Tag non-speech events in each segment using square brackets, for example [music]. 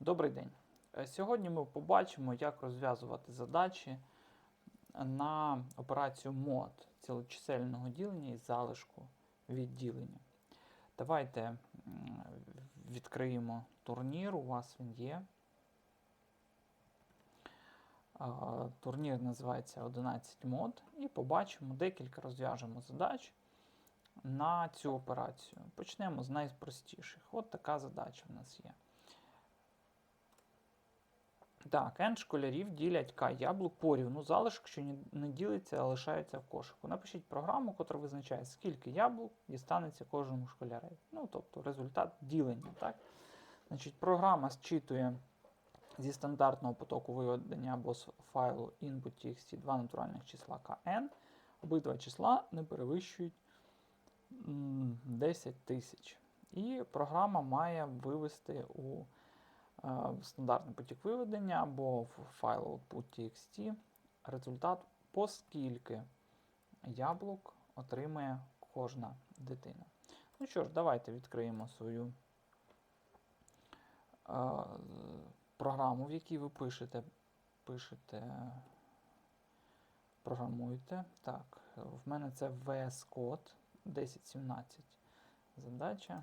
Добрий день. Е, Сьогодні ми побачимо, як розв'язувати задачі на операцію мод цілочисельного ділення і залишку відділення. Давайте відкриємо турнір, у вас він є. Турнір називається 11 мод і побачимо декілька розв'яжемо задач на цю операцію. Почнемо з найпростіших. От така задача в нас є. Так, n школярів ділять k яблук порівну. Залишок, що не ділиться, а лишається в кошику. Напишіть програму, яка визначає, скільки яблук дістанеться кожному школяреві. Ну, тобто результат ділення. Так? Значить, програма зчитує зі стандартного потоку виведення або з файлу input.txt два натуральних числа kn. Обидва числа не перевищують 10 тисяч. І програма має вивести у стандартний потік виведення або в файл output.txt результат, поскільки яблук отримує кожна дитина. Ну що ж, давайте відкриємо свою е, програму, в якій ви пишете, пишете, програмуєте. Так, в мене це VS Code 1017 задача.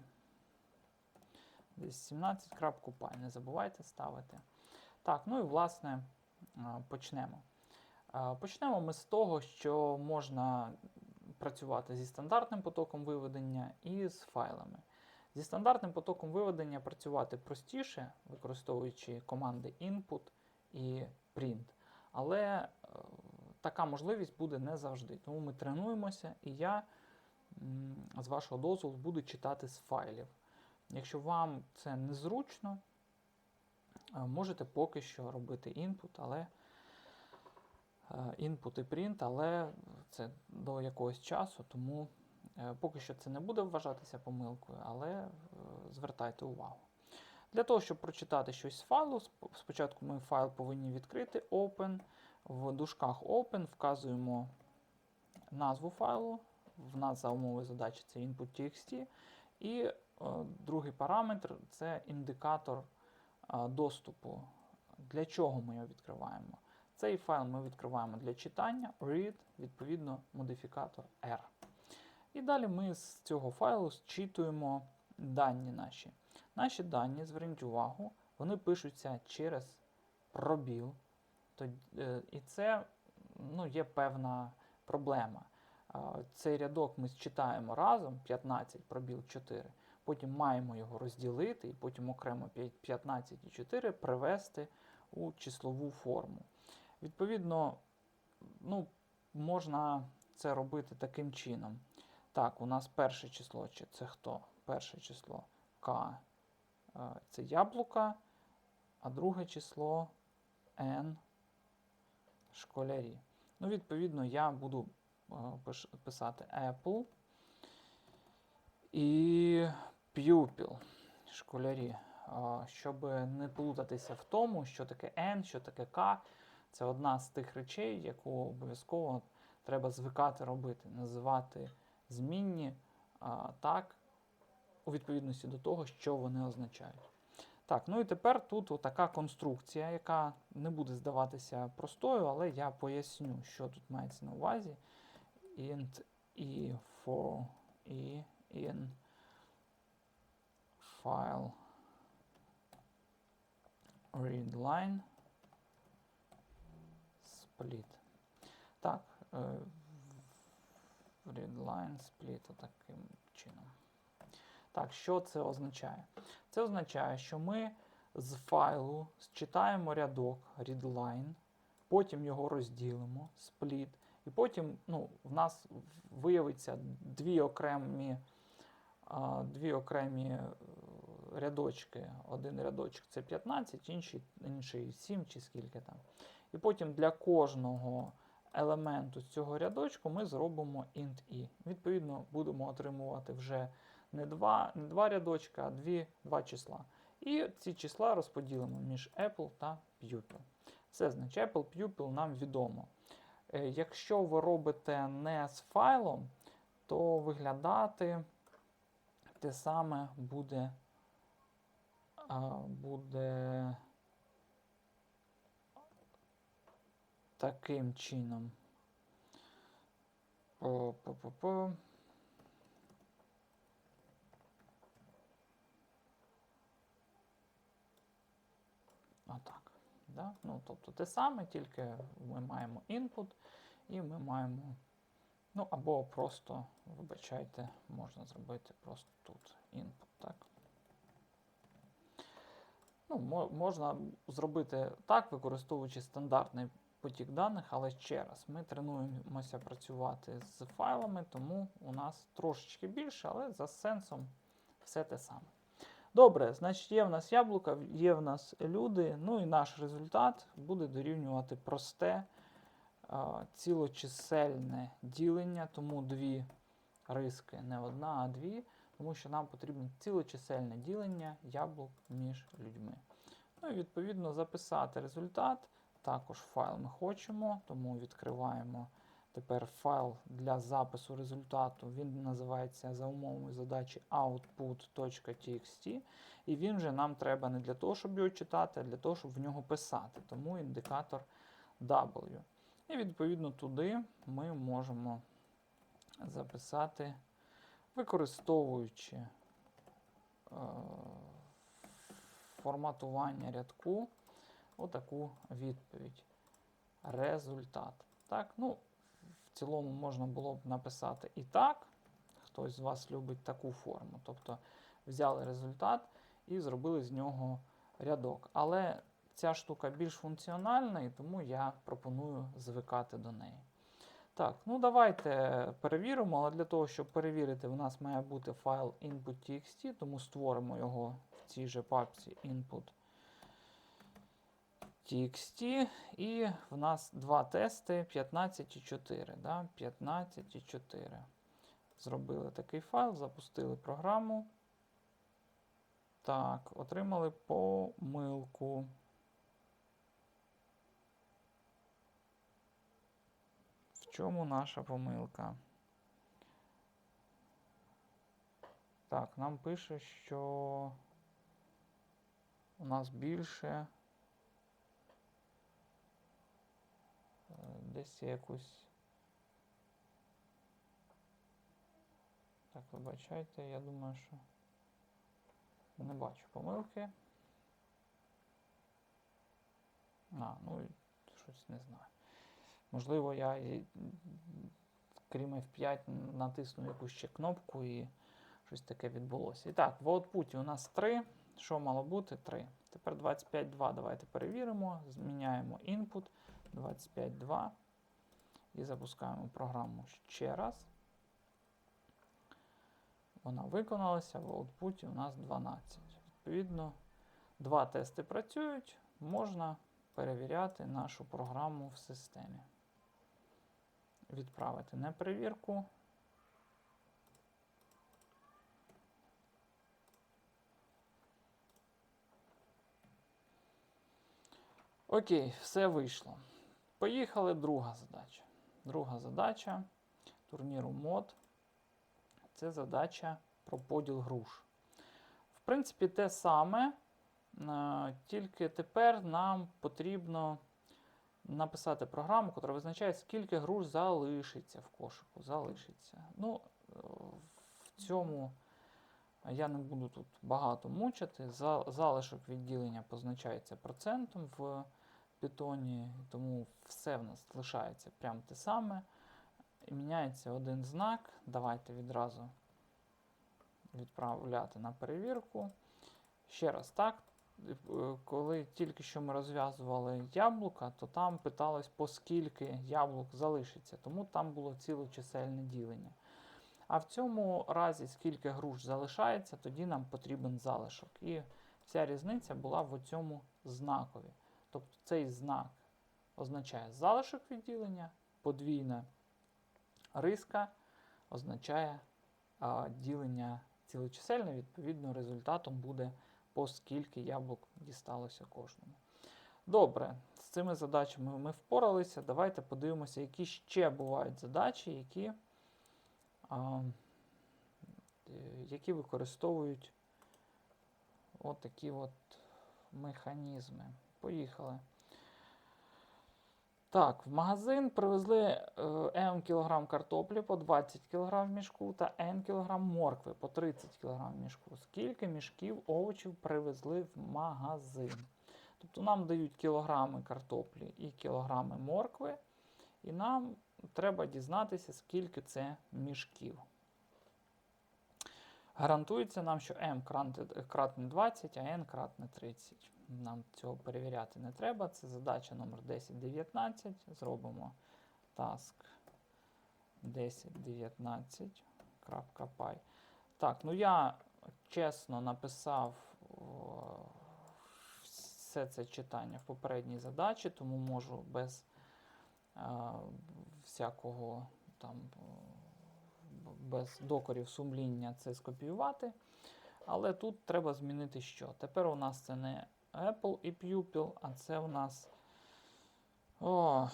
1017.py. Не забувайте ставити. Так, ну і власне почнемо. Почнемо ми з того, що можна працювати зі стандартним потоком виведення і з файлами. Зі стандартним потоком виведення працювати простіше, використовуючи команди input і print. Але е, така можливість буде не завжди. Тому ми тренуємося, і я з вашого дозволу буду читати з файлів. Якщо вам це незручно, е, можете поки що робити input, але е, input і print, але це до якогось часу, тому е, поки що це не буде вважатися помилкою, але е, звертайте увагу. Для того, щоб прочитати щось з файлу, спочатку ми файл повинні відкрити Open. В дужках Open вказуємо назву файлу. В нас за умови задачі це input.txt. І е, другий параметр це індикатор е, доступу. Для чого ми його відкриваємо? Цей файл ми відкриваємо для читання, read, відповідно, модифікатор R. І далі ми з цього файлу зчитуємо дані наші. Наші дані, зверніть увагу, вони пишуться через пробіл. Е, І це ну, є певна проблема. Цей рядок ми зчитаємо разом 15 пробіл 4. Потім маємо його розділити і потім окремо п'ять- 15 і 4 привести у числову форму. Відповідно, ну, можна це робити таким чином. Так, у нас перше число, чи це хто? Перше число К е, це яблука, а друге число N школярі. Ну, відповідно, я буду е, писати Apple і pupil, школярі. Щоб не плутатися в тому, що таке N, що таке K. Це одна з тих речей, яку обов'язково треба звикати робити, називати змінні так, у відповідності до того, що вони означають. Так, ну і тепер тут така конструкція, яка не буде здаватися простою, але я поясню, що тут мається на увазі. int e for e in file readline split. Так, е, readline split таким чином. Так, що це означає? Це означає, що ми з файлу зчитаємо рядок readline, потім його розділимо, split, і потім ну, в нас виявиться дві окремі, дві окремі рядочки. Один рядочок це 15, інший, інший 7 чи скільки там. І потім для кожного елементу цього рядочку ми зробимо int i. Відповідно, будемо отримувати вже не два, не два рядочка, а дві, два числа. І ці числа розподілимо між Apple та Pupil. Все значить, Apple Pupil нам відомо. Е, Якщо ви робите не з файлом, то виглядати те саме буде буде таким чином. По-по-по-по. Отак. Да? Ну, тобто те саме, тільки ми маємо input і ми маємо. Ну, або просто, вибачайте, можна зробити просто тут input, так? Ну, можна зробити так, використовуючи стандартний потік даних, але ще раз, ми тренуємося працювати з файлами, тому у нас трошечки більше, але за сенсом все те саме. Добре, значить, є в нас яблука, є в нас люди, ну і наш результат буде дорівнювати просте цілочисельне ділення, тому дві риски, не одна, а дві, тому що нам потрібно цілочисельне ділення яблук між людьми. Ну і відповідно записати результат. Також файл ми хочемо, тому відкриваємо тепер файл для запису результату. Він називається за умовою задачі output.txt. І він вже нам треба не для того, щоб його читати, а для того, щоб в нього писати. Тому індикатор W. І відповідно туди ми можемо записати, використовуючи е, форматування рядку, отаку відповідь. Результат. Так, ну, в цілому можна було б написати і так. Хтось з вас любить таку форму. Тобто взяли результат і зробили з нього рядок. Але ця штука більш функціональна, і тому я пропоную звикати до неї. Так, ну давайте перевіримо, але для того, щоб перевірити, в нас має бути файл input.txt, тому створимо його в цій же папці input.txt. І в нас два тести 15 і 4. Да? 15 і 4. Зробили такий файл, запустили програму. Так, отримали помилку. Чому наша помилка? Так, нам пише, що у нас більше. е, Десь якусь. Так, вибачайте, я думаю, що не бачу помилки. А, ну щось не знаю. Можливо, я крім F5 натиснув якусь ще кнопку і щось таке відбулося. І так, в output у нас 3. Що мало бути? 3. Тепер 25.2 давайте перевіримо. Зміняємо input 25.2 і запускаємо програму ще раз. Вона виконалася, в output у нас 12. Відповідно, два тести працюють, можна перевіряти нашу програму в системі. Відправити на перевірку. Окей, все вийшло. Поїхали друга задача. Друга задача турніру мод. Це задача про поділ груш. В принципі, те саме, е, тільки тепер нам потрібно написати програму, яка визначає, скільки груш залишиться в кошику. Залишиться. Ну, е, в цьому я не буду тут багато мучити. Залишок відділення позначається процентом в питоні, тому все в нас лишається прямо те саме. І міняється один знак. Давайте відразу відправляти на перевірку. Ще раз, так. Коли тільки що ми розв'язували яблука, то там питалось, по скільки яблук залишиться, тому там було цілочисельне ділення. А в цьому разі, скільки груш залишається, тоді нам потрібен залишок. І вся різниця була в цьому знакові. Тобто цей знак означає залишок відділення, подвійна риска означає а, ділення цілочисельне, відповідно, результатом буде по скільки яблук дісталося кожному. Добре, з цими задачами ми впоралися. Давайте подивимося, які ще бувають задачі, які, а, е, які використовують отакі от механізми. Поїхали. Так, в магазин привезли е, М кілограм картоплі по 20 кг в мішку та Н кілограм моркви по 30 кг в мішку. Скільки мішків овочів привезли в магазин? Тобто нам дають кілограми картоплі і кілограми моркви, і нам треба дізнатися, скільки це мішків. Гарантується нам, що m кратне- кратне 20, а n кратне 30. Нам цього перевіряти не треба. Це задача номер 1019. Зробимо task 1019.py. Так, ну я чесно написав все це читання в попередній задачі, тому можу без а, всякого там без докорів сумління це скопіювати. Але тут треба змінити що? Тепер у нас це не Apple і Pupil, а це у нас. О,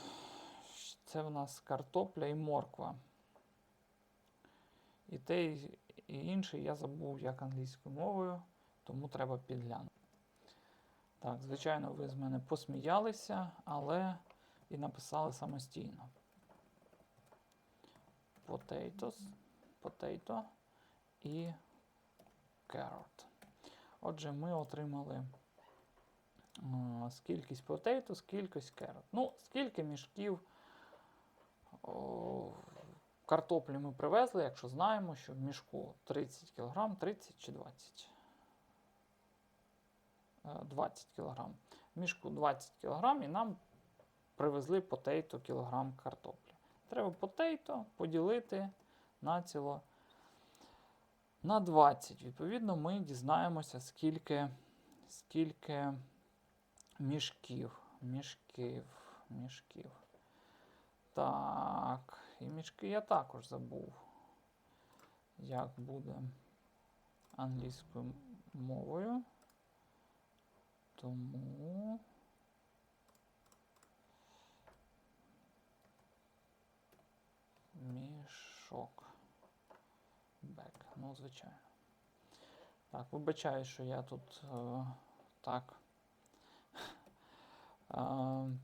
це у нас картопля і морква. І те, і інше я забув як англійською мовою, тому треба підглянути. Так, звичайно, ви з мене посміялися, але і написали самостійно. Potatoes, potato і carrot. Отже, ми отримали е, скількись potato, скількись. Ну, скільки мішків картоплі ми привезли, якщо знаємо, що в мішку 30 кг, 30 чи 20? Е, 20 кг. В мішку 20 кг і нам привезли потейто кілограм картоплі. Треба потейто поділити націло на 20. Відповідно, ми дізнаємося, скільки, скільки мішків. Мішків. Мішків. Так. І мішки я також забув, як буде англійською мовою. Тому. Мішок. Бек. Ну, звичайно. Так, вибачаю, що я тут е, так. Е,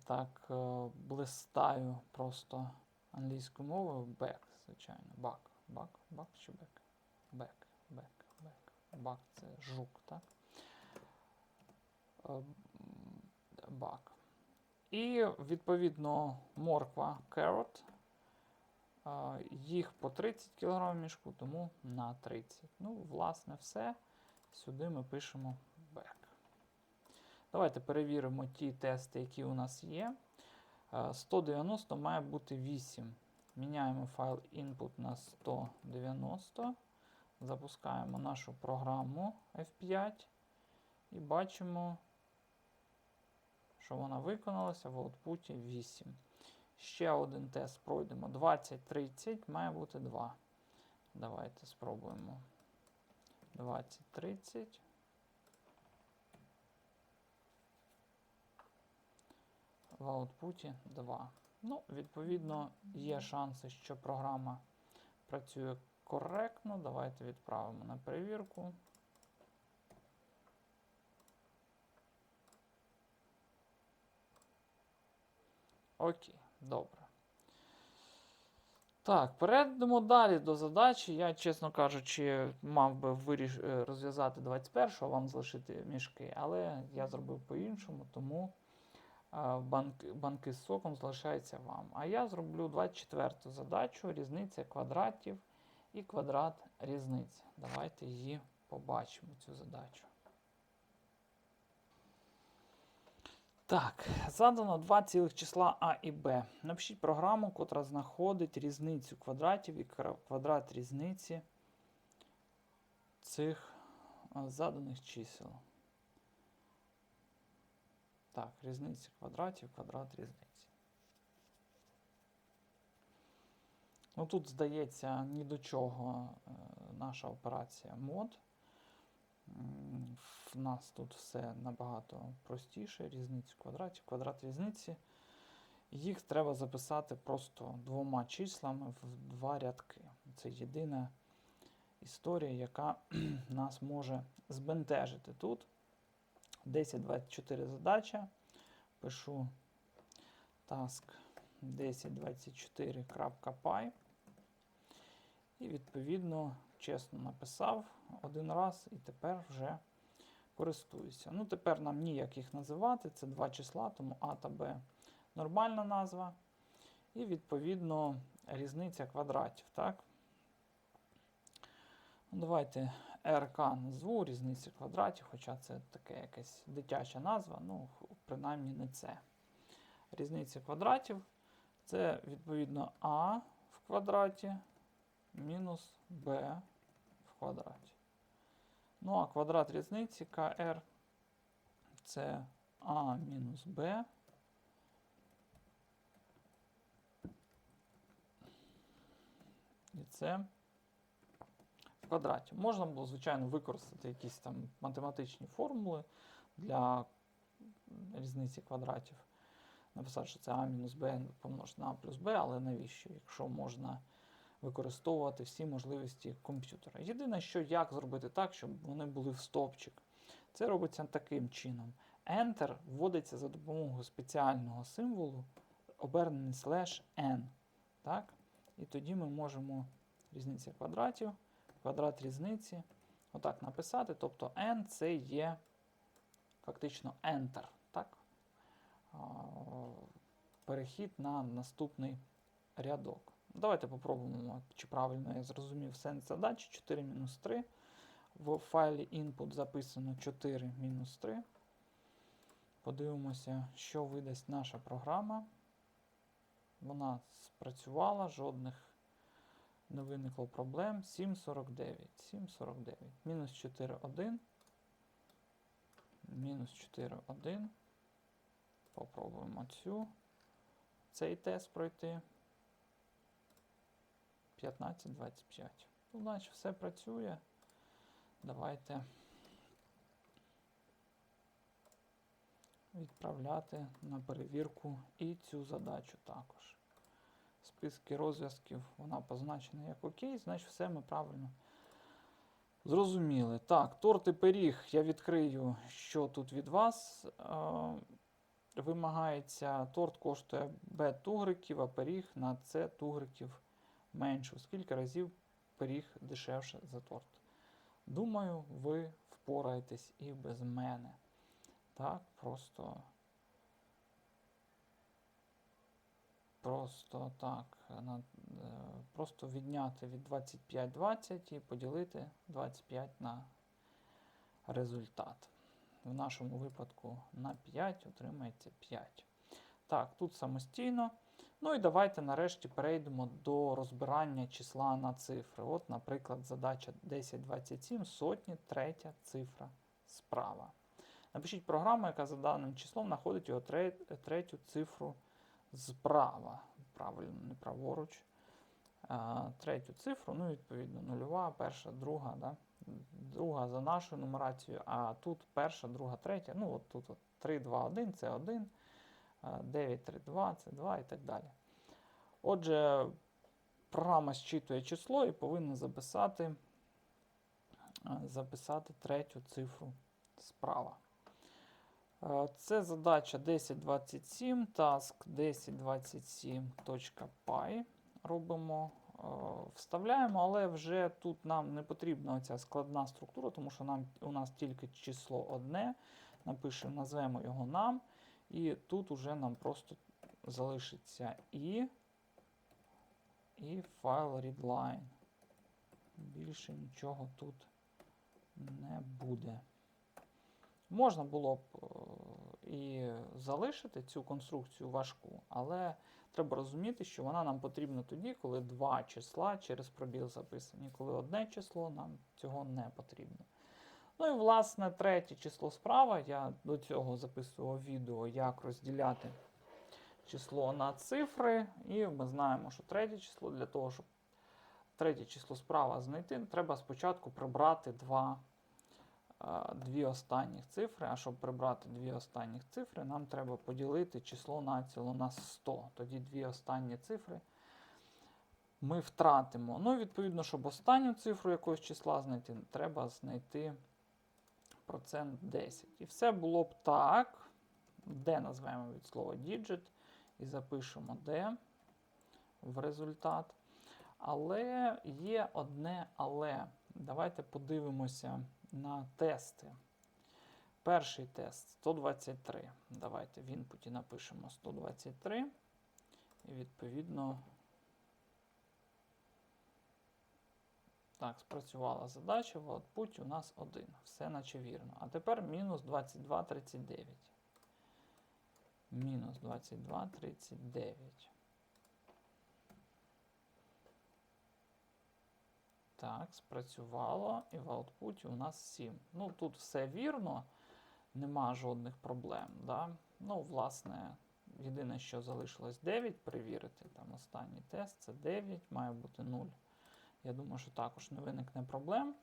так е, блистаю просто англійською мовою. Бек, звичайно. Бак. Бак, бак чи бек? Бек, бек, бек. Бак це жук, так? Е, м, Бак. І відповідно морква carrot. Їх по 30 кг мішку, тому на 30. Ну, власне, все. Сюди ми пишемо back. Давайте перевіримо ті тести, які у нас є. 190 має бути 8. Міняємо файл input на 190. Запускаємо нашу програму F5 і бачимо, що вона виконалася в аутпуті 8. Ще один тест пройдемо. 20, 30, має бути 2. Давайте спробуємо. 20, В аутпуті 2. Ну, відповідно, є шанси, що програма працює коректно. Давайте відправимо на перевірку. Окей, добре. Так, перейдемо далі до задачі. Я, чесно кажучи, мав би виріш... е, розв'язати 21-го, вам залишити мішки, але я зробив по-іншому, тому е, банк... банки з соком залишаються вам. А я зроблю 24-ту задачу, різниця квадратів і квадрат різниці. Давайте її побачимо, цю задачу. Так, задано два цілих числа А і Б. Напишіть програму, котра знаходить різницю квадратів і квадрат різниці цих заданих чисел. Так, різниця квадратів, квадрат різниці. Ну тут, здається, ні до чого е, наша операція мод. В нас тут все набагато простіше. Різницю квадратів, квадрат різниці. Їх треба записати просто двома числами в два рядки. Це єдина історія, яка [clears throat] нас може збентежити тут. 1024 задача. Пишу task 1024.py. І відповідно чесно написав один раз і тепер вже користуюся. Ну, тепер нам ніяк їх називати. Це два числа, тому А та Б нормальна назва. І відповідно різниця квадратів. так? Ну, Давайте РК назву різниця квадратів, хоча це таке якась дитяча назва, ну, принаймні не це. Різниця квадратів це відповідно А в квадраті мінус Б в квадраті. Ну, а квадрат різниці КР це А мінус Б. І це квадраті. Можна було, звичайно, використати якісь там математичні формули для різниці квадратів. Написати, що це А мінус Б помножити на А плюс Б, але навіщо, якщо можна використовувати всі можливості комп'ютера. Єдине, що як зробити так, щоб вони були в стовпчик. Це робиться таким чином. Enter вводиться за допомогою спеціального символу, обернений слеш n. Так? І тоді ми можемо різниця квадратів, квадрат різниці. Отак написати. Тобто n це є фактично enter. Так? Перехід на наступний рядок. Давайте попробуємо, чи правильно я зрозумів сенс задачі 4-3. В файлі input записано 4-3. Подивимося, що видасть наша програма. Вона спрацювала, жодних не виникло проблем. 7,49. 7,49. Мінус 4,1. Мінус 4,1. Попробуємо цю. Цей тест пройти. 15-25. Ну, значить, все працює. Давайте відправляти на перевірку і цю задачу також. Списки розв'язків вона позначена як окей, значить все ми правильно зрозуміли. Так, торт і пиріг я відкрию, що тут від вас. Е вимагається, торт коштує Б тугриків, а пиріг на С тугриків менше, скільки разів пиріг дешевше за торт. Думаю, ви впораєтесь і без мене. Так, просто. Просто так. Е, Просто відняти від 25-20 і поділити 25 на результат. В нашому випадку на 5 отримається 5. Так, тут самостійно. Ну і давайте нарешті перейдемо до розбирання числа на цифри. От, наприклад, задача 1027, сотні, третя цифра справа. Напишіть програму, яка за даним числом знаходить його третю цифру справа. Правильно, не праворуч. Третю цифру, ну, відповідно, нульова, перша, друга. Да? Друга за нашою нумерацією, а тут перша, друга, третя. Ну, от тут от 3, 2, 1 це 1. 9, 3, 2, це 2 і так далі. Отже, програма зчитує число і повинна записати записати третю цифру справа. Це задача 1027, task 1027.py. Робимо, вставляємо, але вже тут нам не потрібна ця складна структура, тому що нам, у нас тільки число одне. Напишемо, назвемо його нам. І тут уже нам просто залишиться і і файл readline. Більше нічого тут не буде. Можна було б е, і залишити цю конструкцію важку, але треба розуміти, що вона нам потрібна тоді, коли два числа через пробіл записані. Коли одне число, нам цього не потрібно. Ну і, власне, третє число справа. Я до цього записував відео, як розділяти число на цифри. І ми знаємо, що третє число для того, щоб третє число справа знайти, треба спочатку прибрати два, дві останніх цифри. А щоб прибрати дві останніх цифри, нам треба поділити число націло на 100. Тоді дві останні цифри ми втратимо. Ну, відповідно, щоб останню цифру якогось числа знайти, треба знайти процент 10. І все було б так. Де назвемо від слова digit і запишемо де в результат. Але є одне але. Давайте подивимося на тести. Перший тест 123. Давайте в інпуті напишемо 123. І відповідно. Так, спрацювала задача, в output у нас 1. Все наче вірно. А тепер мінус 22,39. Мінус 22,39. Так, спрацювало. І в output у нас 7. Ну, тут все вірно, нема жодних проблем. Да? Ну, власне, єдине, що залишилось 9 перевірити. Там останній тест це 9, має бути 0. Я думаю, що також не виникне проблем.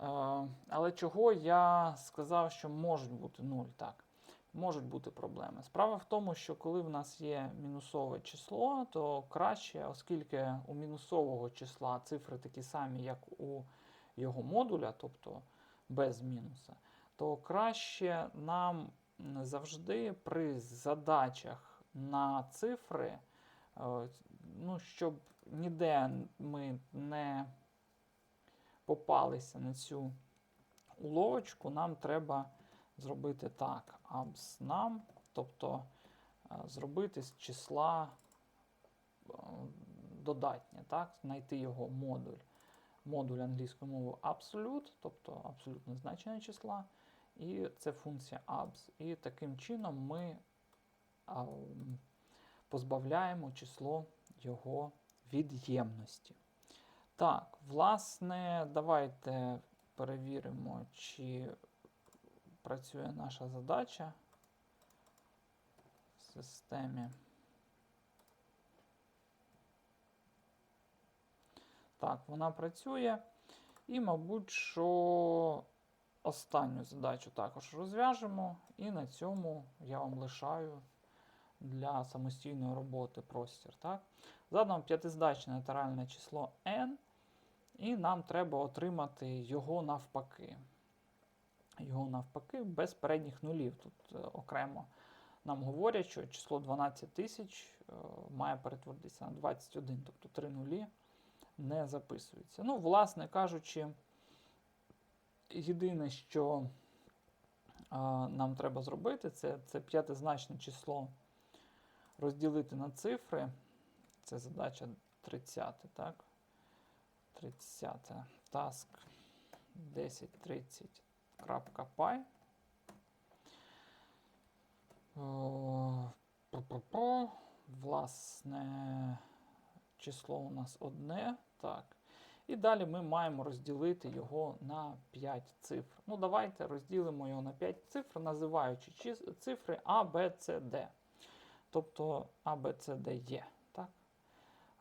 Е, але чого я сказав, що можуть бути 0? Так, можуть бути проблеми. Справа в тому, що коли в нас є мінусове число, то краще, оскільки у мінусового числа цифри такі самі, як у його модуля, тобто без мінуса, то краще нам завжди при задачах на цифри, е, ну, щоб ніде ми не попалися на цю уловочку, нам треба зробити так. нам, тобто е, зробити з числа е, додатнє, так? знайти його модуль. Модуль англійської мови absolute, тобто абсолютне значення числа, і це функція abs. І таким чином ми а, позбавляємо число його від'ємності. Так, власне, давайте перевіримо, чи працює наша задача в системі. Так, вона працює. І, мабуть, що останню задачу також розв'яжемо. І на цьому я вам лишаю для самостійної роботи простір. Так? Задано п'ятизначне натуральне число n, і нам треба отримати його навпаки його навпаки без передніх нулів. Тут е, окремо нам говорять, що число 12 тисяч е, має перетворитися на 21, тобто 3 нулі не записуються. Ну, власне кажучи, єдине, що е, нам треба зробити, це це п'ятизначне число розділити на цифри. Це задача 30, так? 30, таск 10, 30, .py. Е, Власне, число у нас одне. Так. І далі ми маємо розділити його на 5 цифр. Ну, давайте розділимо його на 5 цифр, називаючи цифри A, B, C, D. Тобто A, B, C, D є. Так?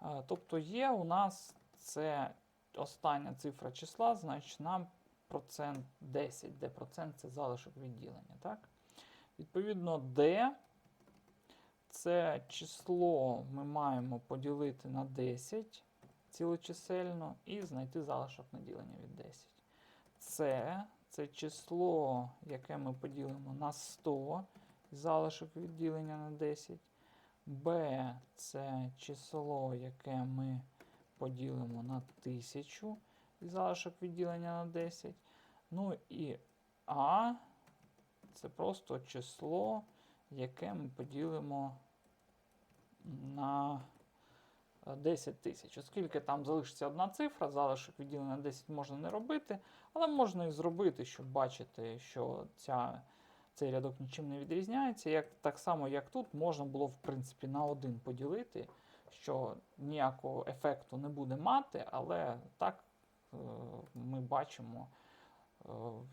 Е, тобто є у нас це остання цифра числа, значить нам процент 10, де процент це залишок відділення. Так? Відповідно, D це число ми маємо поділити на 10 цілочисельно і знайти залишок наділення від 10. Це це число, яке ми поділимо на 100, залишок відділення на 10. B це число, яке ми поділимо на 1000 і залишок відділення на 10. Ну і А це просто число, яке ми поділимо на 10 тисяч. Оскільки там залишиться одна цифра, залишок відділення на 10 можна не робити, але можна і зробити, щоб бачити, що ця, цей рядок нічим не відрізняється. Як, Так само, як тут, можна було, в принципі, на 1 поділити, що ніякого ефекту не буде мати, але так е, ми бачимо е,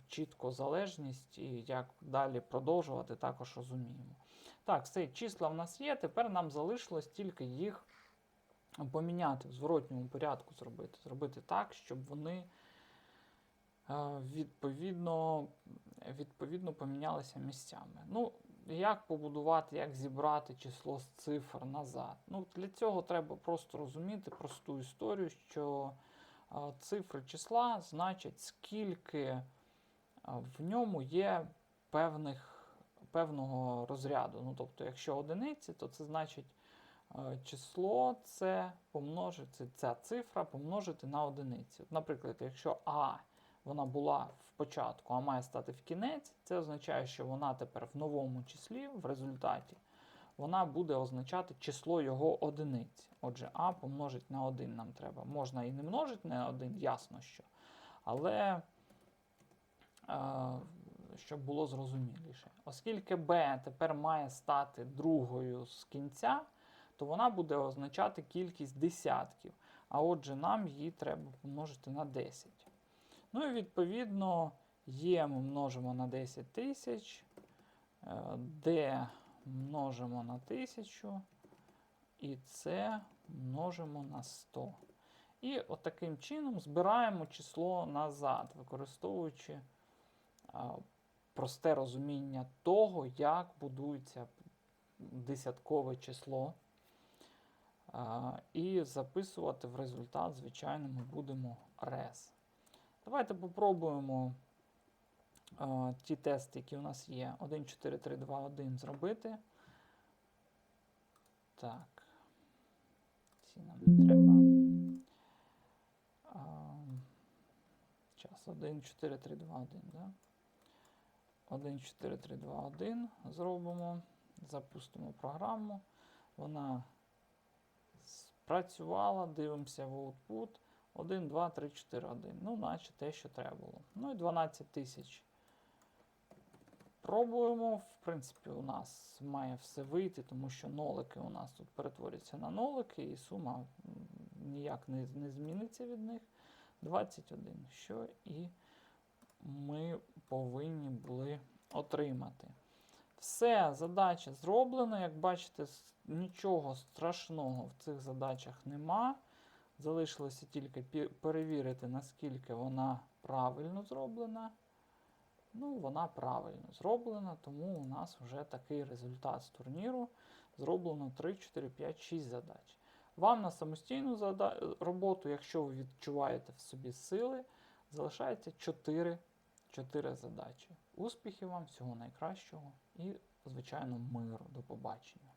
чітко залежність і як далі продовжувати, також розуміємо. Так, все, числа в нас є. Тепер нам залишилось тільки їх поміняти в зворотньому порядку зробити. Зробити так, щоб вони е, відповідно відповідно помінялися місцями. Ну, як побудувати, як зібрати число з цифр назад? Ну, Для цього треба просто розуміти просту історію, що цифри числа значать, скільки в ньому є певних, певного розряду. Ну, тобто, якщо одиниці, то це значить число це помножити, ця цифра помножити на одиниці. От, наприклад, якщо А вона була в початку, а має стати в кінець, це означає, що вона тепер в новому числі, в результаті, вона буде означати число його одиниць. Отже, А помножить на 1 нам треба. Можна і не множити на 1, ясно що. Але е, щоб було зрозуміліше. Оскільки b тепер має стати другою з кінця, то вона буде означати кількість десятків. А отже, нам її треба помножити на 10. Ну і відповідно є ми множимо на 10 тисяч, е, d множимо на 1000, і це множимо на 100. І от чином збираємо число назад, використовуючи а, просте розуміння того, як будується десяткове число. А, і записувати в результат, звичайно, ми будемо res. Давайте попробуємо ті тести, які у нас є. 1, 4, 3, 2, 1 зробити. Так. Ці нам не треба. Час 1, 4, 3, 2, 1, да? 1, 4, 3, 2, 1 зробимо. Запустимо програму. Вона спрацювала, дивимося в output. 1, 2, 3, 4, 1. Ну, наче те, що треба було. Ну і 12 тисяч. Пробуємо. В принципі, у нас має все вийти, тому що нолики у нас тут перетворюються на нолики, і сума ніяк не, не зміниться від них. 21, що і ми повинні були отримати. Все, задача зроблена. Як бачите, нічого страшного в цих задачах нема. Залишилося тільки перевірити, наскільки вона правильно зроблена. Ну, вона правильно зроблена, тому у нас вже такий результат з турніру. Зроблено 3, 4, 5, 6 задач. Вам на самостійну роботу, якщо ви відчуваєте в собі сили, залишається 4, 4 задачі. Успіхів вам, всього найкращого і, звичайно, миру. До побачення.